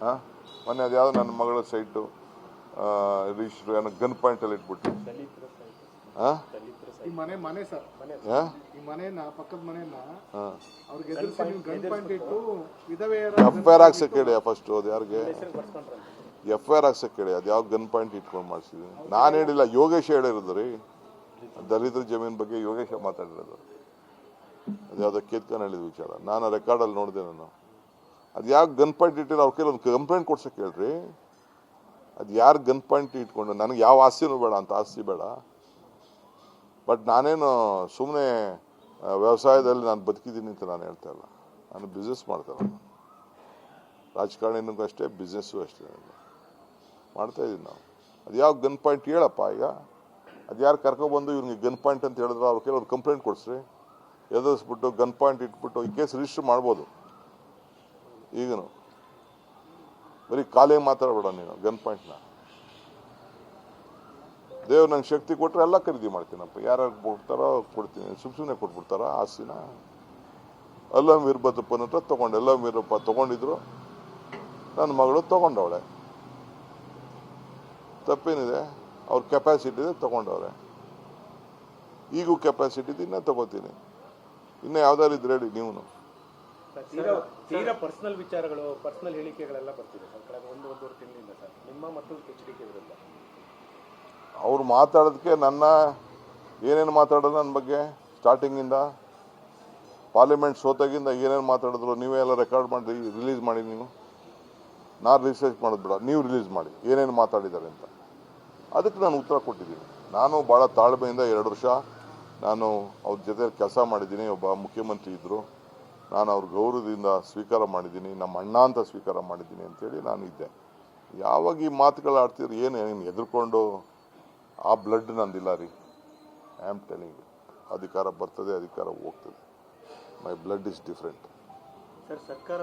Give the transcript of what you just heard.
ಹಾಂ ಮೊನ್ನೆ ಅದು ಯಾವುದು ನನ್ನ ಮಗಳ ಸೈಟು ರಿಜಿಸ್ಟ್ರು ಏನೋ ಗನ್ ಪಾಯಿಂಟಲ್ಲಿ ಇಟ್ಬಿಟ್ಟು ಹಾಂ ಈ ಮನೆ ಮನೆ ಸರ್. ಹಾಂ ಈ ಪಕ್ಕದ ಮನೆನ ಹಾಂ ಅವ್ರಿಗೆ ಎದುರಿಸಿ ನೀವು ಗನ್ ಪಾಯಿಂಟ್ ಇಟ್ಟು ವಿಧವೆಯರ ಎಫ್ ಐ ಆರ್ ಹಾಕ್ಸಕ್ಕೆ ಹೇಳಿ ಫಸ್ಟು ಅದು ಯಾರಿಗೆ? ಎಫ್ ಐ ಆರ್ ಹಾಕ್ಸಕ್ಕೆ ಹೇಳಿ ಅದು ಯಾವ ಗನ್ ಪಾಯಿಂಟ್ ಇಟ್ಕೊಂಡು ಮಾಡಿಸಿದ್ವಿ ನಾನು ಹೇಳಿಲ್ಲ ಯೋಗೇಶ್ ಹೇಳಿರೋದು ರೀ. ದಲಿತರ ಜಮೀನ್ ಬಗ್ಗೆ ಯೋಗೇಶ ಮಾತಾಡಿರೋದು. ಅದು ಯಾವುದೋ ಕೇತ್ಕನ್ ಹೇಳಿದ ವಿಚಾರ. ನಾನು ರೆಕಾರ್ಡಲ್ಲಿ ನೋಡಿದೆ ನಾನು. ಅದು ಯಾಕೆ ಗನ್ ಪಾಯಿಂಟ್ ಇಟ್ಟಿಲ್ಲ ಅವ್ರ ಕೈಲಿ ಒಂದು ಕಂಪ್ಲೇಂಟ್ ಕೊಡ್ಸಕ್ಕೆ ಹೇಳ್ರಿ? ಅದು ಯಾರು ಗನ್ ಪಾಯಿಂಟ್ ಇಟ್ಕೊಂಡು, ನನಗೆ ಯಾವ ಆಸ್ತಿನೂ ಬೇಡ ಅಂತ, ಆಸ್ತಿ ಬೇಡ. ಬಟ್ ನಾನೇನು ಸುಮ್ಮನೆ ವ್ಯವಸಾಯದಲ್ಲಿ ನಾನು ಬದುಕಿದ್ದೀನಿ ಅಂತ ನಾನು ಹೇಳ್ತಾ ಇಲ್ಲ. ನಾನು ಬಿಸ್ನೆಸ್ ಮಾಡ್ತಾ ಇಲ್ಲ ರಾಜಕಾರಣಿನೂ ಅಷ್ಟೇ ಬಿಸ್ನೆಸ್ಸು ಅಷ್ಟೇ ಮಾಡ್ತಾ ಇದ್ದೀನಿ ನಾವು. ಅದು ಯಾವ ಗನ್ ಪಾಯಿಂಟ್ ಹೇಳಪ್ಪ ಈಗ? ಅದು ಯಾರು ಕರ್ಕೊಬಂದು ಇವ್ರಿಗೆ ಗನ್ ಪಾಯಿಂಟ್ ಅಂತ ಹೇಳಿದ್ರೆ ಅವ್ರ ಒಂದು ಕಂಪ್ಲೇಂಟ್ ಕೊಡಿಸ್ರಿ. ಎದುರಿಸ್ಬಿಟ್ಟು ಗನ್ ಪಾಯಿಂಟ್ ಇಟ್ಬಿಟ್ಟು, ಈ ಕೇಸ್ ರಿಜಿಸ್ಟರ್ ಮಾಡ್ಬೋದು. ಈಗನು? ಬರೀ ಕಾಲೇ ಮಾತಾಡಬೇಡ ನೀನು ಗನ್ ಪಾಯಿಂಟ್ನ ದೇವ್ರು ನಂಗೆ ಶಕ್ತಿ ಕೊಟ್ಟರೆ ಎಲ್ಲ ಖರೀದಿ ಮಾಡ್ತೀನಪ್ಪ. ಯಾರ್ಯಾರು ಕೊಡ್ತಾರೋ ಕೊಡ್ತೀನಿ. ಸುಮ್ ಸುಮ್ಮನೆ ಕೊಟ್ಬಿಡ್ತಾರ? ಆಸ್ತಿನ? ಎಲ್ಲ ವೀರಭದ್ರಪ್ಪನ ಹತ್ರ ತಗೊಂಡೆ. ಎಲ್ಲ ವೀರಪ್ಪ ತಗೊಂಡಿದ್ರು. ನನ್ನ ಮಗಳು ತಗೊಂಡವಳೆ. ತಪ್ಪೇನಿದೆ? ಅವ್ರ ಕೆಪಾಸಿಟಿ ಇದೆ, ತಗೊಂಡವ್ರೆ. ಈಗೂ ಕೆಪಾಸಿಟಿ ಇದೆ, ಇನ್ನೂ ತಗೋತೀನಿ. ಇನ್ನೂ ಯಾವ್ದಾರು ಇದ್ರೆ ಹೇಳಿ ನೀವು ತೀರಾ ತೀರಾ ಪರ್ಸನಲ್ ವಿಚಾರಗಳು ಪರ್ಸನಲ್ ಹೇಳಿಕೆಗಳೆಲ್ಲ ಬರ್ತಿದೆ ಸರ್ ಕಳೆದ ಒಂದು ಒಂದೂವರೆ ತಿಂಗಳಿಂದ ಸರ್. ನಿಮ್ಮ ಮತ್ತು ಎಚ್ ಡಿ ಕೆ ವಿರುದ್ಧ ಅವ್ರು ಮಾತಾಡೋದಕ್ಕೆ ನನ್ನ ಏನೇನು ಮಾತಾಡೋದು ನನ್ನ ಬಗ್ಗೆ? ಸ್ಟಾರ್ಟಿಂಗಿಂದ ಪಾರ್ಲಿಮೆಂಟ್ ಸೋತಾಗಿಂದ ಏನೇನು ಮಾತಾಡಿದ್ರು ನೀವೇ ಎಲ್ಲ ರೆಕಾರ್ಡ್ ಮಾಡಿ ರಿಲೀಸ್ ಮಾಡಿ ನೀವು? ನಾನು ರಿಸರ್ಚ್ ಮಾಡೋದು ಬಿಡ ನೀವು ರಿಲೀಸ್ ಮಾಡಿ ಏನೇನು ಮಾತಾಡಿದ್ದಾರೆ ಅಂತ. ಅದಕ್ಕೆ ನಾನು ಉತ್ತರ ಕೊಟ್ಟಿದ್ದೀನಿ. ನಾನು ಭಾಳ ತಾಳ್ಮೆಯಿಂದ ಎರಡು ವರ್ಷ ನಾನು ಅವ್ರ ಜೊತೆ ಕೆಲಸ ಮಾಡಿದ್ದೀನಿ ಒಬ್ಬ ಮುಖ್ಯಮಂತ್ರಿ ಇದ್ದರು ನಾನು ಅವ್ರ ಗೌರವದಿಂದ ಸ್ವೀಕಾರ ಮಾಡಿದ್ದೀನಿ, ನಮ್ಮ ಅಣ್ಣ ಅಂತ ಸ್ವೀಕಾರ ಮಾಡಿದ್ದೀನಿ ಅಂತೇಳಿ ನಾನು ಇದ್ದೆ. ಯಾವಾಗ ಈ ಮಾತುಗಳು ಆಡ್ತಿದ್ರು, ಏನು ನೀನು ಎದುರ್ಕೊಂಡು, ಆ ಬ್ಲಡ್ ನಂದಿಲ್ಲ ರೀ. ಐ ಆಮ್ ಟೆಲಿಂಗ್ ಅಧಿಕಾರ ಬರ್ತದೆ, ಅಧಿಕಾರ ಹೋಗ್ತದೆ. My blood is different sir, ಸರ್ಕಾರ